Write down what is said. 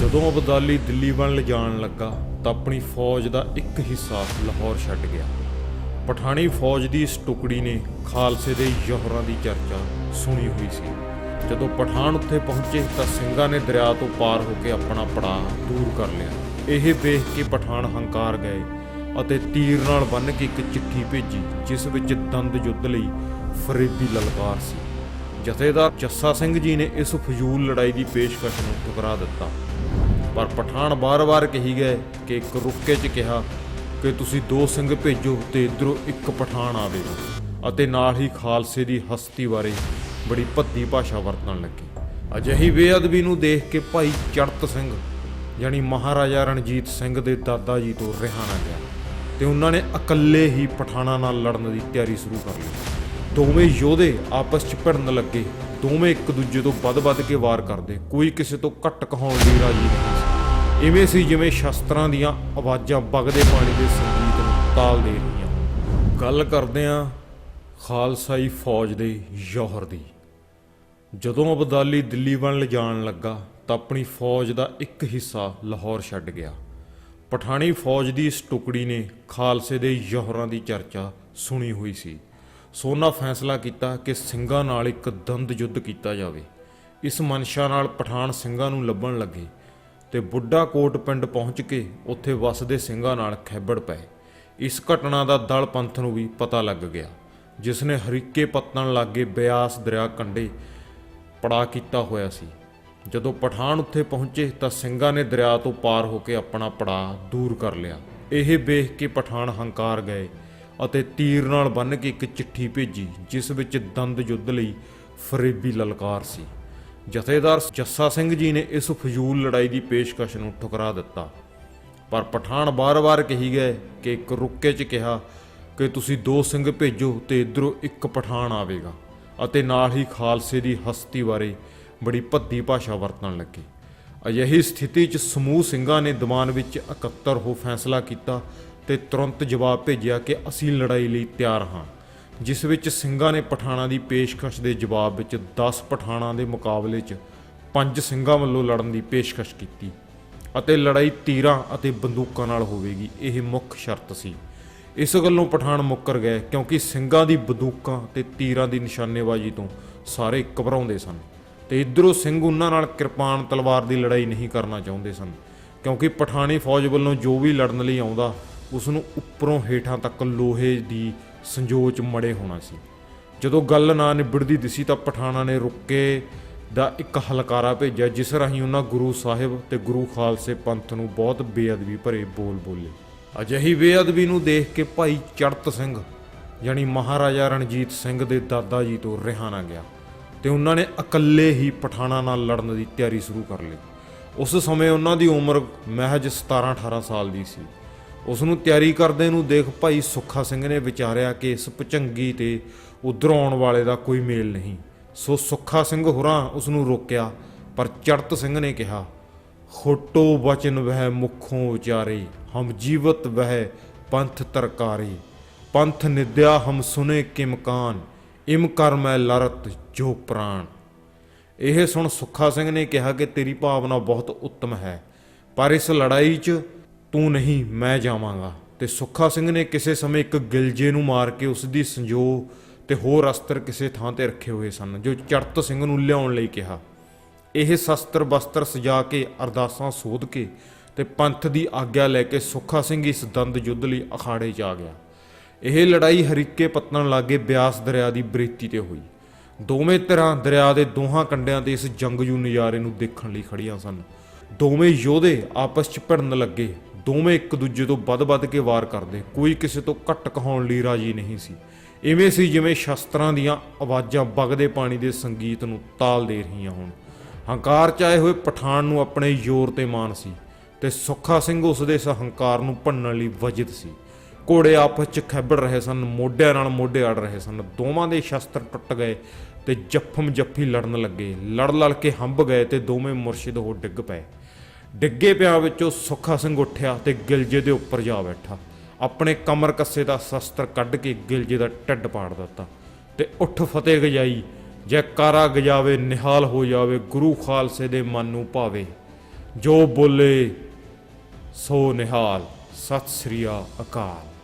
ਜਦੋਂ ਅਬਦਾਲੀ ਦਿੱਲੀ ਵੱਲ ਲਿਜਾਣ ਲੱਗਾ, ਤਾਂ ਆਪਣੀ ਫੌਜ ਦਾ ਇੱਕ ਹਿੱਸਾ ਲਾਹੌਰ ਛੱਡ ਗਿਆ। ਪਠਾਣੀ ਫੌਜ ਦੀ ਇਸ ਟੁਕੜੀ ਨੇ ਖਾਲਸੇ ਦੇ ਜੋਹਰਾਂ ਦੀ ਚਰਚਾ ਸੁਣੀ ਹੋਈ ਸੀ। ਜਦੋਂ ਪਠਾਨ ਉੱਥੇ ਪਹੁੰਚੇ, ਤਾਂ ਸਿੰਘਾਂ ਨੇ ਦਰਿਆ ਤੋਂ ਪਾਰ ਹੋ ਕੇ ਆਪਣਾ ਪੜਾਅ ਦੂਰ ਕਰ ਲਿਆ। ਇਹ ਵੇਖ ਕੇ ਪਠਾਨ ਹੰਕਾਰ ਗਏ ਅਤੇ ਤੀਰ ਨਾਲ ਬੰਨ੍ਹ ਕੇ ਇੱਕ ਚਿੱਠੀ ਭੇਜੀ, ਜਿਸ ਵਿੱਚ ਦੰਦ ਯੁੱਧ ਲਈ ਫਰੀਦੀ ਲਲਕਾਰ ਸੀ। ਜਥੇਦਾਰ ਜੱਸਾ ਸਿੰਘ ਜੀ ਨੇ ਇਸ ਫਜ਼ੂਲ ਲੜਾਈ ਦੀ ਪੇਸ਼ਕਸ਼ ਨੂੰ ਠੁਕਰਾ ਦਿੱਤਾ। ਪਰ ਪਠਾਨ ਬਾਰ-ਬਾਰ ਕਹੀ ਗਏ ਕਿ ਇੱਕ ਰੁੱਕੇ 'ਚ ਕਿਹਾ ਕਿ ਤੁਸੀਂ ਦੋ ਸਿੰਘ ਭੇਜੋ ਤੇ ਇਧਰੋਂ ਇੱਕ ਪਠਾਨ ਆਵੇ। ਅਤੇ ਨਾਲ ਹੀ ਖਾਲਸੇ ਦੀ ਹਸਤੀ ਬਾਰੇ ਬੜੀ ਭੱਦੀ ਭਾਸ਼ਾ ਵਰਤਣ ਲੱਗੇ। ਅਜਿਹੀ ਬੇਅਦਬੀ ਨੂੰ ਦੇਖ ਕੇ ਭਾਈ ਚੜਤ ਸਿੰਘ, ਯਾਨੀ ਮਹਾਰਾਜਾ ਰਣਜੀਤ ਸਿੰਘ ਦੇ ਦਾਦਾ ਜੀ ਤੋਂ ਰਿਹਾ ਨਾ ਗਿਆ ਤੇ ਉਹਨਾਂ ਨੇ ਇਕੱਲੇ ਹੀ ਪਠਾਨਾਂ ਨਾਲ ਲੜਨ ਦੀ ਤਿਆਰੀ ਸ਼ੁਰੂ ਕਰ ਲਈ। ਦੋਵੇਂ ਯੋਧੇ ਆਪਸ 'ਚ ਭਿੜਨ ਲੱਗੇ, ਦੋਵੇਂ ਇੱਕ ਦੂਜੇ ਤੋਂ ਵੱਧ-ਵੱਧ ਕੇ ਵਾਰ ਕਰਦੇ। ਕੋਈ ਕਿਸੇ ਤੋਂ ਘੱਟ ਕਹਾਉਣ ਲਈ ਰਾਜੀ ਨਹੀਂ ਇਵੇਂ ਸੀ ਜਿਵੇਂ ਸ਼ਸਤਰਾਂ ਦੀਆਂ ਆਵਾਜ਼ਾਂ ਵਗਦੇ ਪਾਣੀ ਦੇ ਸੰਗੀਤ ਨੂੰ ਤਾਲ ਦੇ ਰਹੀਆਂ। ਗੱਲ ਕਰਦੇ ਆਂ ਖਾਲਸਾਈ ਫੌਜ ਦੇ ਜੌਹਰ ਦੀ। ਜਦੋਂ ਅਬਦਾਲੀ ਦਿੱਲੀ ਵੱਲ ਲਿਜਾਣ ਲੱਗਾ ਤਾਂ ਆਪਣੀ ਫੌਜ ਦਾ ਇੱਕ ਹਿੱਸਾ ਲਾਹੌਰ ਛੱਡ ਗਿਆ। ਪਠਾਣੀ ਫੌਜ ਦੀ ਇਸ ਟੁਕੜੀ ਨੇ ਖਾਲਸੇ ਦੇ ਜੌਹਰਾਂ ਦੀ ਚਰਚਾ ਸੁਣੀ ਹੋਈ ਸੀ। ਸੋਨਾ ਫੈਸਲਾ ਕੀਤਾ ਕਿ ਸਿੰਘਾਂ ਨਾਲ ਇੱਕ ਦੰਦ ਯੁੱਧ ਕੀਤਾ ਜਾਵੇ। ਇਸ ਮਨਸ਼ਾ ਨਾਲ ਪਠਾਨ ਸਿੰਘਾਂ ਨੂੰ ਲੱਭਣ ਲੱਗੇ। ਤੇ ਬੁੱਢਾ ਕੋਟ ਪਿੰਡ ਪਹੁੰਚ ਕੇ ਉੱਥੇ ਵਸਦੇ ਸਿੰਘਾਂ ਨਾਲ ਖੈਬੜ ਪਏ। ਇਸ ਘਟਨਾ ਦਾ ਦਲ ਪੰਥ ਨੂੰ ਵੀ ਪਤਾ ਲੱਗ ਗਿਆ, ਜਿਸ ਨੇ ਹਰੀਕੇ ਪੱਤਣ ਲਾਗੇ ਬਿਆਸ ਦਰਿਆ ਕੰਢੇ ਪੜਾ ਕੀਤਾ ਹੋਇਆ ਸੀ। ਜਦੋਂ ਪਠਾਨ ਉੱਥੇ ਪਹੁੰਚੇ ਤਾਂ ਸਿੰਘਾਂ ਨੇ ਦਰਿਆ ਤੋਂ ਪਾਰ ਹੋ ਕੇ ਆਪਣਾ ਪੜਾ ਦੂਰ ਕਰ ਲਿਆ। ਇਹ ਵੇਖ ਕੇ ਪਠਾਨ ਹੰਕਾਰ ਗਏ ਅਤੇ ਤੀਰ ਨਾਲ ਬੰਨ੍ਹ ਕੇ ਇੱਕ ਚਿੱਠੀ ਭੇਜੀ, ਜਿਸ ਵਿੱਚ ਦੰਦ ਯੁੱਧ ਲਈ ਫਰੇਬੀ ਲਲਕਾਰ ਸੀ। ਜਥੇਦਾਰ ਜੱਸਾ ਸਿੰਘ ਜੀ ਨੇ ਇਸ ਫਜ਼ੂਲ ਲੜਾਈ ਦੀ ਪੇਸ਼ਕਸ਼ ਨੂੰ ਠੁਕਰਾ ਦਿੱਤਾ। ਪਰ ਪਠਾਨ ਬਾਰ-ਬਾਰ ਕਹੀ ਗਏ ਕਿ ਇੱਕ ਰੁੱਕੇ 'ਚ ਕਿਹਾ ਕਿ ਤੁਸੀਂ ਦੋ ਸਿੰਘ ਭੇਜੋ ਤੇ ਇਧਰੋਂ ਇੱਕ ਪਠਾਨ ਆਵੇਗਾ ਅਤੇ ਨਾਲ ਹੀ ਖਾਲਸੇ ਦੀ ਹਸਤੀ ਬਾਰੇ ਬੜੀ ਭੱਦੀ ਭਾਸ਼ਾ ਵਰਤਣ ਲੱਗੇ। ਅਜਿਹੀ ਸਥਿਤੀ 'ਚ ਸਮੂਹ ਸਿੰਘਾਂ ਨੇ ਦੀਵਾਨ ਵਿੱਚ ਇਕੱਤਰ ਹੋ ਫੈਸਲਾ ਕੀਤਾ ਤੇ ਤੁਰੰਤ ਜਵਾਬ ਭੇਜਿਆ ਕਿ ਅਸੀਂ ਲੜਾਈ ਲਈ ਤਿਆਰ ਹਾਂ। ਜਿਸ ਵਿੱਚ ਸਿੰਘਾਂ ਨੇ ਪਠਾਨਾਂ ਦੀ ਪੇਸ਼ਕਸ਼ ਦੇ ਜਵਾਬ ਵਿੱਚ 10 ਪਠਾਨਾਂ ਦੇ ਮੁਕਾਬਲੇ 'ਚ ਪੰਜ ਸਿੰਘਾਂ ਵੱਲੋਂ ਲੜਨ ਦੀ ਪੇਸ਼ਕਸ਼ ਕੀਤੀ ਅਤੇ ਲੜਾਈ ਤੀਰਾਂ ਅਤੇ ਬੰਦੂਕਾਂ ਨਾਲ ਹੋਵੇਗੀ, ਇਹ ਮੁੱਖ ਸ਼ਰਤ ਸੀ। ਇਸ ਗੱਲੋਂ ਪਠਾਨ ਮੁੱਕਰ ਗਏ ਕਿਉਂਕਿ ਸਿੰਘਾਂ ਦੀ ਬੰਦੂਕਾਂ ਤੇ ਤੀਰਾਂ ਦੀ ਨਿਸ਼ਾਨੇਬਾਜ਼ੀ ਤੋਂ ਸਾਰੇ ਘਬਰਾਉਂਦੇ ਸਨ ਤੇ ਇਧਰੋਂ ਸਿੰਘ ਉਹਨਾਂ ਨਾਲ ਕਿਰਪਾਨ ਤਲਵਾਰ ਦੀ ਲੜਾਈ ਨਹੀਂ ਕਰਨਾ ਚਾਹੁੰਦੇ ਸਨ ਕਿਉਂਕਿ ਪਠਾਣੀ ਫੌਜ ਵੱਲੋਂ ਜੋ ਵੀ ਲੜਨ ਲਈ ਆਉਂਦਾ ਉਸ ਨੂੰ ਉੱਪਰੋਂ ਹੇਠਾਂ ਤੱਕ ਲੋਹੇ ਦੀ ਸੰਜੋਚ ਮੜੇ ਹੋਣਾ ਸੀ। ਜਦੋਂ ਗੱਲ ਨਾ ਨਿਬੜਦੀ ਦਿਸੀ ਤਾਂ ਪਠਾਣਾ ਨੇ ਰੁੱਕੇ ਦਾ ਇੱਕ ਹਲਕਾਰਾ ਭੇਜਿਆ, ਜਿਸ ਰਾਹੀਂ ਉਹਨਾਂ ਗੁਰੂ ਸਾਹਿਬ ਤੇ ਗੁਰੂ ਖਾਲਸੇ ਪੰਥ ਨੂੰ ਬਹੁਤ ਬੇਅਦਬੀ ਭਰੇ ਬੋਲ ਬੋਲੇ। ਅਜਿਹੀ ਬੇਅਦਬੀ ਨੂੰ ਦੇਖ ਕੇ ਭਾਈ ਚੜਤ ਸਿੰਘ, ਯਾਨੀ ਮਹਾਰਾਜਾ ਰਣਜੀਤ ਸਿੰਘ ਦੇ ਦਾਦਾ ਜੀ ਤੋਂ ਰਿਹਾ ਗਿਆ ਤੇ ਉਹਨਾਂ ਨੇ ਇਕੱਲੇ ਹੀ ਪਠਾਣਾ ਨਾਲ ਲੜਨ ਦੀ ਤਿਆਰੀ ਸ਼ੁਰੂ ਕਰ ਲਈ। ਉਸ ਸਮੇਂ ਉਹਨਾਂ ਦੀ ਉਮਰ ਮਹਿਜ 17 18 ਸਾਲ ਦੀ ਸੀ। ਉਸ ਨੂੰ ਤਿਆਰੀ ਕਰਦੇ ਨੂੰ ਦੇਖ ਭਾਈ ਸੁੱਖਾ ਸਿੰਘ ਨੇ ਵਿਚਾਰਿਆ ਕਿ ਇਸ ਪਚੰਗੀ ਤੇ ਉਧਰ ਆਉਣ ਵਾਲੇ ਦਾ ਕੋਈ ਮੇਲ ਨਹੀਂ। ਸੋ ਸੁੱਖਾ ਸਿੰਘ ਹੋਰਾਂ ਉਸ ਨੂੰ ਰੋਕਿਆ, ਪਰ ਚੜਤ ਸਿੰਘ ਨੇ ਕਿਹਾ, ਖੋਟੋ ਵਚਨ ਵਹਿ ਮੁਖੋਂ ਵਿਚਾਰੇ, ਹਮ ਜੀਵਤ ਵਹਿ ਪੰਥ ਤਰਕਾਰੇ। ਪੰਥ ਨਿਦਿਆ ਹਮ ਸੁਨੇ ਕਿਮਕਾਨ ਇਮ ਕਰ ਮੈਂ ਲਰਤ ਜੋ ਪ੍ਰਾਣ ਇਹ ਸੁਣ ਸੁੱਖਾ ਸਿੰਘ ਨੇ ਕਿਹਾ ਕਿ ਤੇਰੀ ਭਾਵਨਾ ਬਹੁਤ ਉੱਤਮ ਹੈ, ਪਰ ਇਸ ਲੜਾਈ 'ਚ ਤੂੰ ਨਹੀਂ, ਮੈਂ ਜਾਵਾਂਗਾ। ਤੇ ਸੁੱਖਾ ਸਿੰਘ ਨੇ ਕਿਸੇ ਸਮੇਂ ਇੱਕ ਗਿਲਜੇ ਨੂੰ ਮਾਰ ਕੇ ਉਸ ਦੀ ਸੰਜੋ ਤੇ ਹੋਰ ਅਸਤਰ ਕਿਸੇ ਥਾਂ ਤੇ ਰੱਖੇ ਹੋਏ ਸਨ, ਜੋ ਚੜਤ ਸਿੰਘ ਨੂੰ ਲਿਆਉਣ ਲਈ ਕਿਹਾ। ਇਹ ਸ਼ਸਤਰ ਬਸਤਰ ਸਜਾ ਕੇ ਅਰਦਾਸਾਂ ਸੋਧ ਕੇ ਤੇ ਪੰਥ ਦੀ ਆਗਿਆ ਲੈ ਕੇ ਸੁੱਖਾ ਸਿੰਘ ਇਸ ਦੰਦ ਯੁੱਧ ਲਈ ਅਖਾੜੇ 'ਚ ਆ ਗਿਆ। ਇਹ ਲੜਾਈ ਹਰੀਕੇ ਪੱਤਣ ਲਾਗੇ ਬਿਆਸ ਦਰਿਆ ਦੀ ਬਰੇਤੀ ਤੇ ਹੋਈ। ਦੋਵੇਂ ਧਿਰਾਂ ਦਰਿਆ ਦੇ ਦੋਹਾਂ ਕੰਢਿਆਂ ਤੇ ਇਸ ਜੰਗਜੂ ਨਜ਼ਾਰੇ ਨੂੰ ਦੇਖਣ ਲਈ ਖੜੀਆਂ ਸਨ। ਦੋਵੇਂ ਯੋਧੇ ਆਪਸ 'ਚ ਭਿੜਨ ਲੱਗੇ। ਦੋਵੇਂ ਇੱਕ ਦੂਜੇ ਤੋਂ ਵੱਧ-ਵੱਧ ਕੇ ਵਾਰ ਕਰਦੇ। ਕੋਈ ਕਿਸੇ ਤੋਂ ਘੱਟ ਕਹਾਉਣ ਲਈ ਰਾਜੀ ਨਹੀਂ ਸੀ। ਇਵੇਂ ਸੀ ਜਿਵੇਂ ਸ਼ਸਤਰਾਂ ਦੀਆਂ ਆਵਾਜ਼ਾਂ ਵਗਦੇ ਪਾਣੀ ਦੇ ਸੰਗੀਤ ਨੂੰ ਤਾਲ ਦੇ ਰਹੀਆਂ ਹੋਣ। ਹੰਕਾਰ ਚ ਆਏ ਹੋਏ ਪਠਾਨ ਨੂੰ ਆਪਣੇ ਜ਼ੋਰ ਤੇ ਮਾਣ ਸੀ ਤੇ ਸੁੱਖਾ ਸਿੰਘ ਉਸ ਦੇ ਇਸ ਹੰਕਾਰ ਨੂੰ ਭੰਨਣ ਲਈ ਵਜਿਤ ਸੀ। ਘੋੜੇ ਆਪਸ ਚ ਖੈਬੜ ਰਹੇ ਸਨ, ਮੋਢਿਆਂ ਨਾਲ ਮੋਢੇ ਅੜ ਰਹੇ ਸਨ। ਦੋਵਾਂ ਦੇ ਸ਼ਸਤਰ ਟੁੱਟ ਗਏ ਤੇ ਜੱਫਮ ਜੱਫੀ ਲੜਨ ਲੱਗੇ। ਲੜ ਲੜ ਕੇ ਹੰਬ ਗਏ ਤੇ ਦੋਵੇਂ ਮੁਰਸ਼ਿਦ ਹੋ ਡਿੱਗ ਪਏ। ਡਿੱਗੇ ਪਿਆ ਵਿੱਚੋਂ ਸੁੱਖਾ ਸਿੰਘ ਉੱਠਿਆ ਤੇ ਗਿਲਜੇ ਦੇ ਉੱਪਰ ਜਾ ਬੈਠਾ। ਆਪਣੇ ਕਮਰ ਕੱਸੇ ਦਾ ਸ਼ਸਤਰ ਕੱਢ ਕੇ ਗਿਲਜੇ ਦਾ ਢੱਡ ਪਾੜ ਦਿੱਤਾ ਤੇ ਉੱਠ ਫਤਿਹ ਗਜਾਈ ਜੈਕਾਰਾ ਗਜਾਵੇ, ਨਿਹਾਲ ਹੋ ਜਾਵੇ, ਗੁਰੂ ਖਾਲਸੇ ਦੇ ਮਨ ਨੂੰ ਭਾਵੇ। ਜੋ ਬੋਲੇ, ਸੋ ਨਿਹਾਲ। ਸਤਿ ਸ੍ਰੀ ਅਕਾਲ।